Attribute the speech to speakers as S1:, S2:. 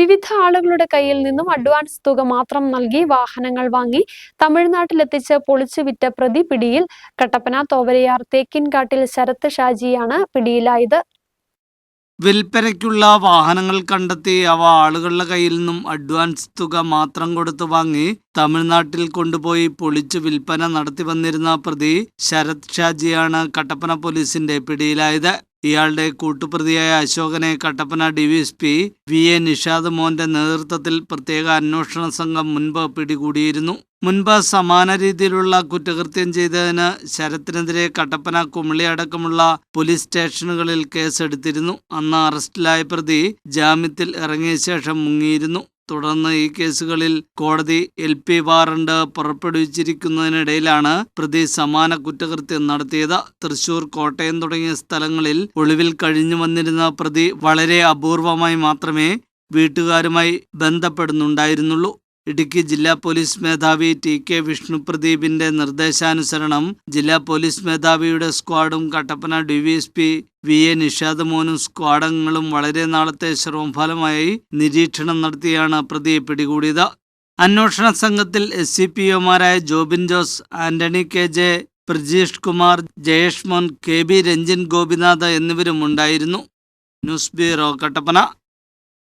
S1: വിവിധ ആളുകളുടെ കയ്യിൽ നിന്നും അഡ്വാൻസ് തുക മാത്രം നൽകി വാഹനങ്ങൾ വാങ്ങി തമിഴ്നാട്ടിലെത്തിച്ച് പൊളിച്ചു വിറ്റ പ്രതി പിടിയിൽ കട്ടപ്പന തോവരയാർ തേക്കിൻകാട്ടിൽ ശരത്ത് ഷാജിയാണ് പിടിയിലായത്.
S2: വിൽപ്പനയ്ക്കുള്ള വാഹനങ്ങൾ കണ്ടെത്തി അവ ആളുകളുടെ കയ്യിൽ നിന്നും അഡ്വാൻസ് തുക മാത്രം കൊടുത്തു വാങ്ങി തമിഴ്നാട്ടിൽ കൊണ്ടുപോയി പൊളിച്ചു വിൽപ്പന നടത്തി വന്നിരുന്ന പ്രതി ശരത് ഷാജിയാണ് കട്ടപ്പന പോലീസിന്റെ പിടിയിലായത്. ഇയാളുടെ കൂട്ടുപ്രതിയായ അശോകനെ Kattappana DVSP V A Nishad മോന്റെ നേതൃത്വത്തിൽ പ്രത്യേക അന്വേഷണ സംഘം മുൻപ് പിടികൂടിയിരുന്നു. മുൻപ് സമാന രീതിയിലുള്ള കുറ്റകൃത്യം ചെയ്തതിന് ശരത്തിനെതിരെ കട്ടപ്പന കുമിളി അടക്കമുള്ള പോലീസ് സ്റ്റേഷനുകളിൽ കേസെടുത്തിരുന്നു. അന്ന് അറസ്റ്റിലായ പ്രതി ജാമ്യത്തിൽ ഇറങ്ങിയ ശേഷം മുങ്ങിയിരുന്നു. തുടർന്ന് ഈ കേസുകളിൽ കോടതി എൽ പി വാറണ്ട് പുറപ്പെടുവിച്ചിരിക്കുന്നതിനിടയിലാണ് പ്രതി സമാന കുറ്റകൃത്യം നടത്തിയത്. തൃശൂർ കോട്ടയം തുടങ്ങിയ സ്ഥലങ്ങളിൽ ഒളിവിൽ കഴിഞ്ഞു വന്നിരുന്ന പ്രതി വളരെ അപൂർവമായി മാത്രമേ വീട്ടുകാരുമായി ബന്ധപ്പെടുന്നുണ്ടായിരുന്നുള്ളൂ. ഇടുക്കി ജില്ലാ പോലീസ് മേധാവി ടി കെ വിഷ്ണുപ്രദീപിന്റെ നിർദ്ദേശാനുസരണം ജില്ലാ പോലീസ് മേധാവിയുടെ സ്ക്വാഡും Kattappana DVSP V A Nishad മോനും സ്ക്വാഡംഗങ്ങളും വളരെ നാളത്തെ ശ്രമഫലമായി നിരീക്ഷണം നടത്തിയാണ് പ്രതിയെ പിടികൂടിയത്. അന്വേഷണ സംഘത്തിൽ S C P ഒമാരായ Jobin Jose Antony K J Prajeesh Kumar Jayesh Mon K B Ranjan Gopinath എന്നിവരും ഉണ്ടായിരുന്നു ന്യൂസ് ബ്യൂറോ കട്ടപ്പന.